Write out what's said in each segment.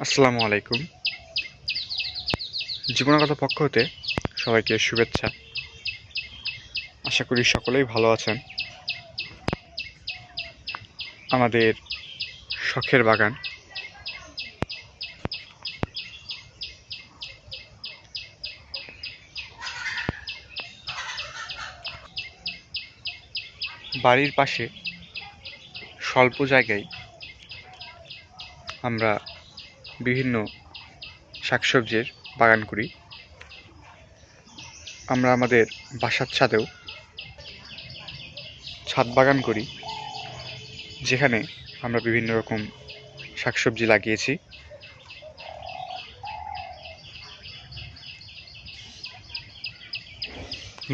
আসসালামু আলাইকুম। জীবনগত পক্ষ হতে সবাইকে শুভেচ্ছা। আশা করি সকলেই ভালো আছেন। আমাদের শখের বাগান। বাড়ির পাশে স্বল্প জায়গায় আমরা বিভিন্ন শাকসবজির বাগান করি। আমরা আমাদের বাসার ছাদেও ছাদ বাগান করি, যেখানে আমরা বিভিন্ন রকম শাকসবজি লাগিয়েছি।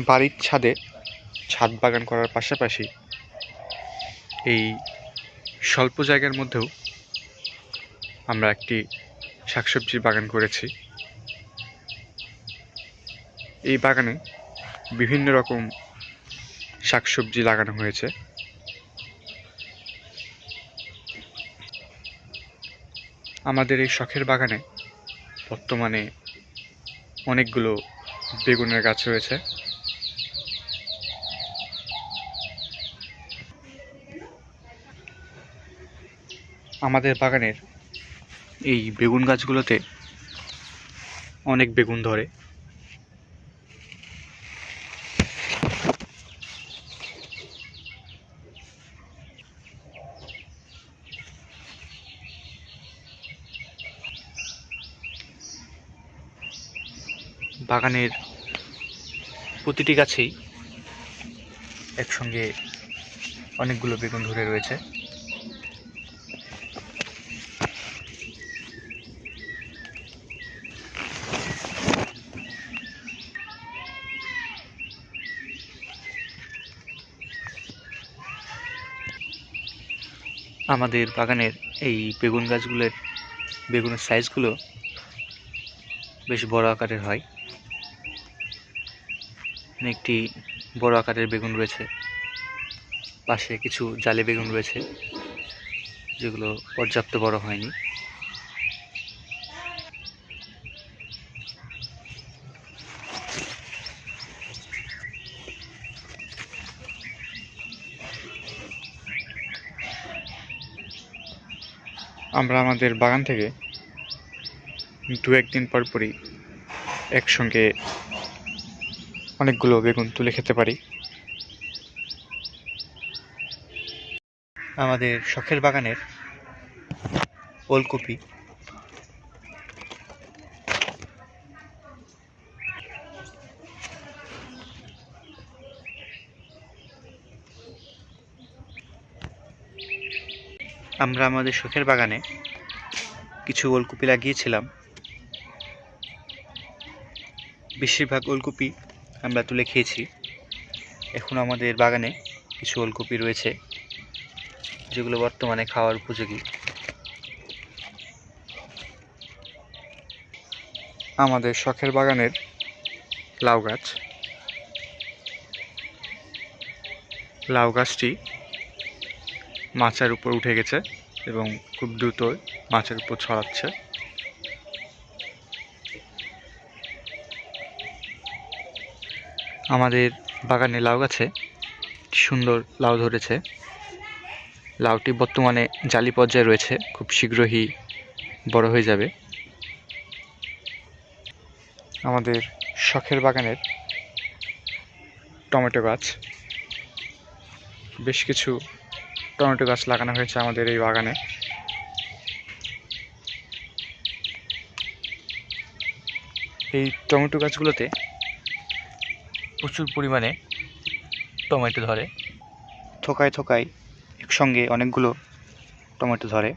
বাড়ির ছাদে ছাদ বাগান করার পাশাপাশি এই স্বল্প জায়গার মধ্যেও আমরা একটি শাকসবজির বাগান করেছি। এই বাগানে বিভিন্ন রকম শাকসবজি লাগানো হয়েছে। আমাদের এই শখের বাগানে বর্তমানে অনেকগুলো বেগুনের গাছ রয়েছে। আমাদের বাগানের এই বেগুন গাছগুলোতে অনেক বেগুন ধরে। বাগানের প্রতিটি গাছেই একসঙ্গে অনেকগুলো বেগুন ধরে রয়েছে। আমাদের বাগানের এই বেগুন গাছগুলোর, বেগুনের সাইজগুলো বেশ বড় আকারের হয়। একটি বড় আকারের বেগুন রয়েছে। পাশে কিছু জালে বেগুন রয়েছে, যেগুলো পর্যাপ্ত বড় হয়নি। আমরা আমাদের বাগান থেকে দু একদিন পর পরই একসঙ্গে অনেকগুলো বেগুন তুলে খেতে পারি। আমাদের শখের বাগানের ওলকপি আমরা আমাদের শখের বাগানে কিছু ওলকপি লাগিয়েছিলাম। বেশিরভাগ ওলকপি আমরা তুলে খেয়েছি। এখন আমাদের বাগানে কিছু ওলকপি রয়েছে, যেগুলো বর্তমানে খাওয়ার উপযোগী। আমাদের শখের বাগানের লাউ গাছ। লাউ গাছটি মাচার উপর উঠে গেছে এবং খুব দ্রুত মাছের উপর ছড়াচ্ছে। আমাদের বাগানে লাউ গাছে সুন্দর লাউ ধরেছে। লাউটি বর্তমানে জালি পর্যায়ে রয়েছে, খুব শীঘ্রই বড় হয়ে যাবে। আমাদের শখের বাগানের টমেটো গাছ, বেশ কিছু টমেটো গাছ লাগানো হয়েছে আমাদের এই বাগানে। এই টমেটো গাছগুলোতে প্রচুর পরিমাণে টমেটো ধরে। থোকায় থোকায় একসঙ্গে অনেকগুলো টমেটো ধরে।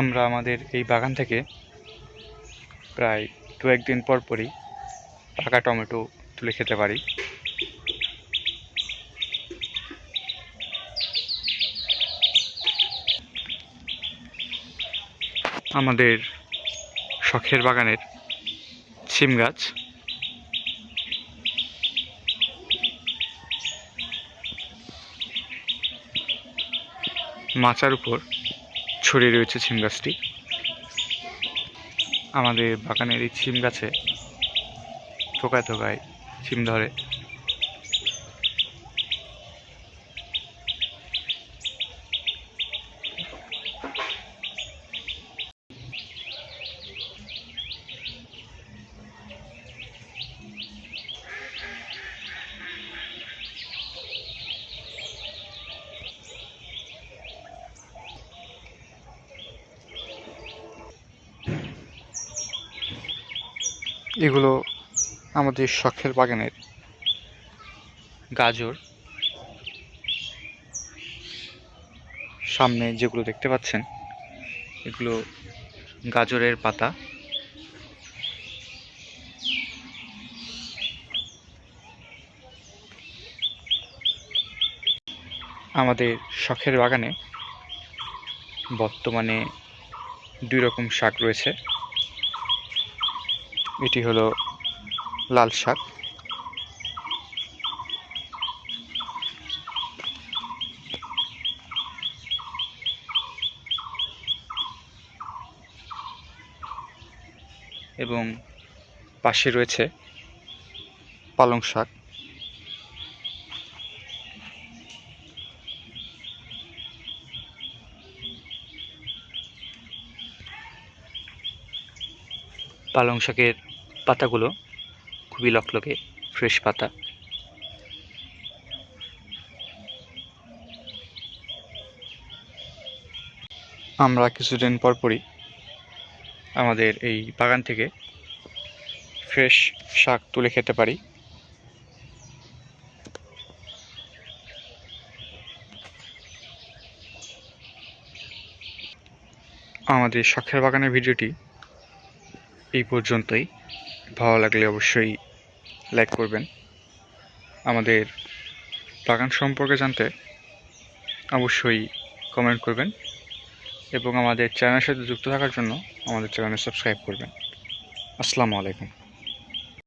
আমরা আমাদের এই বাগান থেকে প্রায় দু একদিন পর পরই পাকা টমেটো তুলে খেতে পারি। আমাদের শখের বাগানের সিম গাছ। মাচার উপর ছড়িয়ে রয়েছে সিম গাছটি। আমাদের বাগানের এই সিম গাছে থোকায় থোকায় সিম ধরে। এগুলো আমাদের শখের বাগানের। গাজর। সামনে যেগুলো দেখতে পাচ্ছেন, এগুলো গাজরের পাতা। আমাদের শখের বাগানে বর্তমানে দুই রকম শাক রয়েছে। এটি হলো লাল শাক। এবং পাশে রয়েছে পালং শাক। পালং শাকের পাতাগুলো খুবই লকলকে ফ্রেশ পাতা। আমরা কিছুদিন পর পরই আমাদের এই বাগান থেকে ফ্রেশ শাক তুলে খেতে পারি। আমাদের শখের বাগানের ভিডিওটি এই পর্যন্তই। ভালো লাগলে অবশ্যই লাইক করবেন। আমাদের বাগান সম্পর্কে জানতে অবশ্যই কমেন্ট করবেন এবং আমাদের চ্যানেলের সাথে যুক্ত থাকার জন্য আমাদের চ্যানেল সাবস্ক্রাইব করবেন। আসসালামু আলাইকুম।